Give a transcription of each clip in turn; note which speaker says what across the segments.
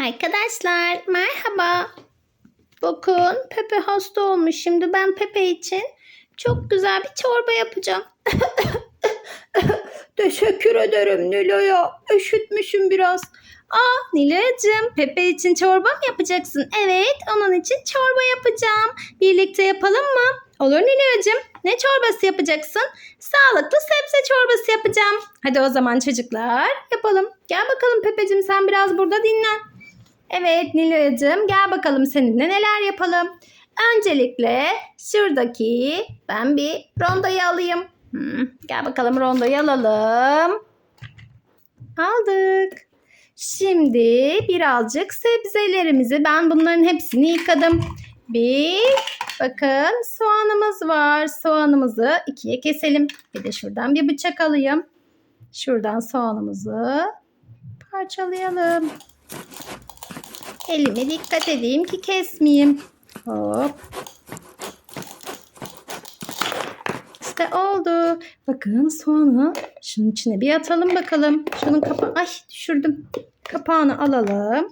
Speaker 1: Arkadaşlar merhaba. Bakın Pepe hasta olmuş. Şimdi ben Pepe için çok güzel bir çorba yapacağım. Teşekkür ederim Nilo'ya. Üşütmüşüm biraz. Aa Nilo'cığım Pepe için çorba mı yapacaksın? Evet onun için çorba yapacağım. Birlikte yapalım mı? Olur Nilo'cığım. Ne çorbası yapacaksın? Sağlıklı sebze çorbası yapacağım. Hadi o zaman çocuklar yapalım. Gel bakalım Pepeciğim sen biraz burada dinlen. Evet Nilo'cığım gel bakalım seninle neler yapalım. Öncelikle şuradaki ben bir rondoyu alayım. Hmm, gel bakalım rondoyu alalım. Aldık. Şimdi birazcık sebzelerimizi ben bunların hepsini yıkadım. Bir bakın soğanımız var. Soğanımızı ikiye keselim. Bir de şuradan bir bıçak alayım. Şuradan soğanımızı parçalayalım. Elime dikkat edeyim ki kesmeyeyim. Hop. İşte oldu. Bakın soğanı şunun içine bir atalım bakalım. Şunun kapağı ay düşürdüm. Kapağını alalım.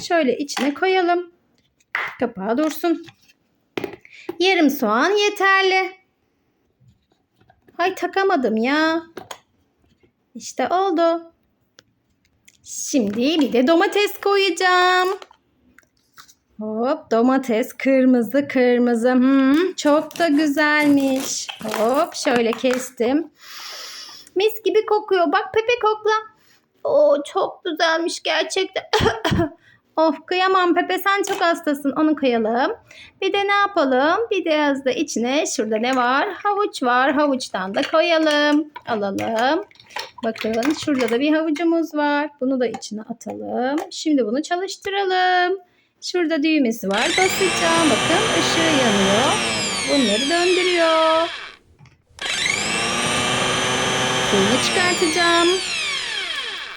Speaker 1: Şöyle içine koyalım. Kapağı dursun. Yarım soğan yeterli. Ay takamadım ya. İşte oldu. Şimdi bir de domates koyacağım. Hop domates kırmızı kırmızı. Hmm, çok da güzelmiş. Hop şöyle kestim. Mis gibi kokuyor. Bak Pepe kokla. Oo çok güzelmiş gerçekten. of kıyamam Pepe sen çok hastasın. Onu koyalım. Bir de ne yapalım? Bir biraz da içine şurada ne var? Havuç var. Havuçtan da koyalım. Alalım. Bakın şurada da bir havucumuz var. Bunu da içine atalım. Şimdi bunu çalıştıralım. Şurada düğmesi var. Basacağım. Bakın ışığı yanıyor. Bunları döndürüyor. Suyunu çıkartacağım.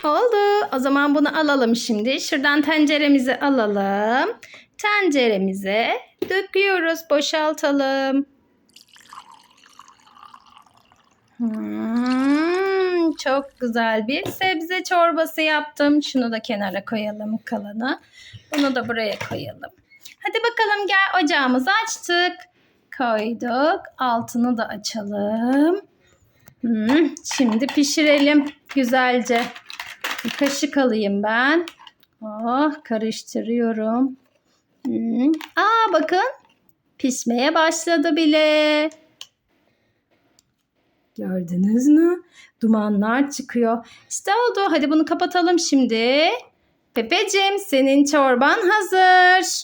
Speaker 1: Oldu. O zaman bunu alalım şimdi. Şuradan tenceremizi alalım. Tenceremize döküyoruz. Boşaltalım. Hmm, çok güzel bir sebze çorbası yaptım. Şunu da kenara koyalım kalanı. Bunu da buraya koyalım. Hadi bakalım gel ocağımızı açtık. Koyduk. Altını da açalım. Hmm, şimdi pişirelim güzelce. Bir kaşık alayım ben. Oh, karıştırıyorum. Hmm. Aa bakın pişmeye başladı bile. Gördünüz mü? Dumanlar çıkıyor. İşte oldu. Hadi bunu kapatalım şimdi. Pepeciğim senin çorban hazır.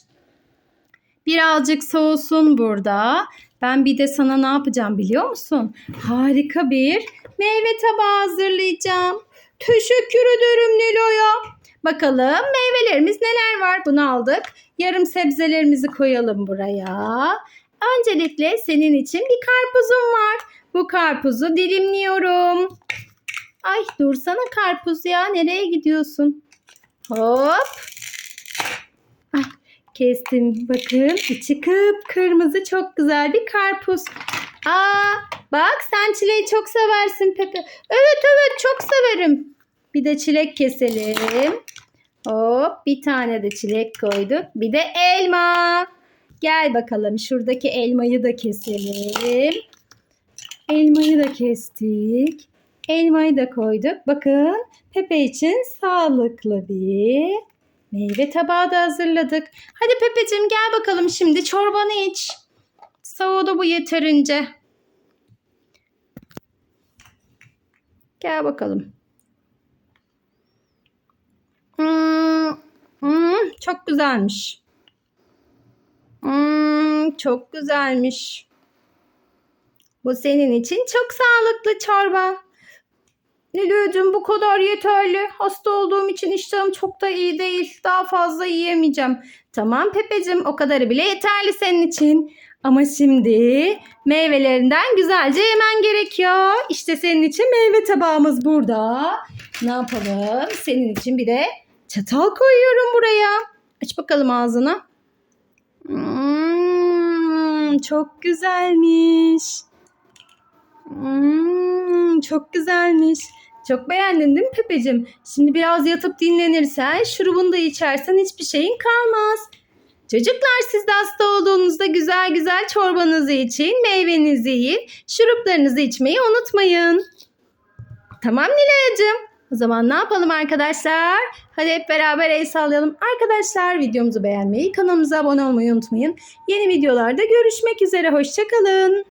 Speaker 1: Birazcık soğusun burada. Ben bir de sana ne yapacağım biliyor musun? Harika bir meyve tabağı hazırlayacağım. Teşekkür ederim Nilo'ya. Bakalım meyvelerimiz neler var? Bunu aldık. Yarım sebzelerimizi koyalım buraya. Öncelikle senin için bir karpuzum var. Bu karpuzu dilimliyorum. Ay dursana karpuz ya. Nereye gidiyorsun? Hop. Ay, kestim. Bakın içi kıpkırmızı çok güzel bir karpuz. Aa bak sen çileği çok seversin Pepe. Evet evet çok severim. Bir de çilek keselim. Hop bir tane de çilek koyduk. Bir de elma. Gel bakalım şuradaki elmayı da keselim. Elmayı da kestik. Elmayı da koyduk. Bakın Pepe için sağlıklı bir meyve tabağı da hazırladık. Hadi Pepeciğim gel bakalım şimdi çorbanı iç. Soğudu bu yeterince. Gel bakalım. Hmm, hmm, çok güzelmiş. Hmm, çok güzelmiş. Bu senin için çok sağlıklı çorba. Nilo'cum bu kadar yeterli. Hasta olduğum için iştahım çok da iyi değil. Daha fazla yiyemeyeceğim. Tamam Pepecim o kadarı bile yeterli senin için. Ama şimdi meyvelerinden güzelce yemen gerekiyor. İşte senin için meyve tabağımız burada. Ne yapalım? Senin için bir de çatal koyuyorum buraya. Aç bakalım ağzını. Hmm, çok güzelmiş. Çok güzelmiş. Çok beğendin değil mi Pepeciğim? Şimdi biraz yatıp dinlenirsen, şurubunu da içersen hiçbir şeyin kalmaz. Çocuklar siz de hasta olduğunuzda güzel güzel çorbanızı için, meyvenizi yiyin, şuruplarınızı içmeyi unutmayın. Tamam Nilay'cığım. O zaman ne yapalım arkadaşlar? Hadi hep beraber el sallayalım. Arkadaşlar videomuzu beğenmeyi, kanalımıza abone olmayı unutmayın. Yeni videolarda görüşmek üzere. Hoşçakalın.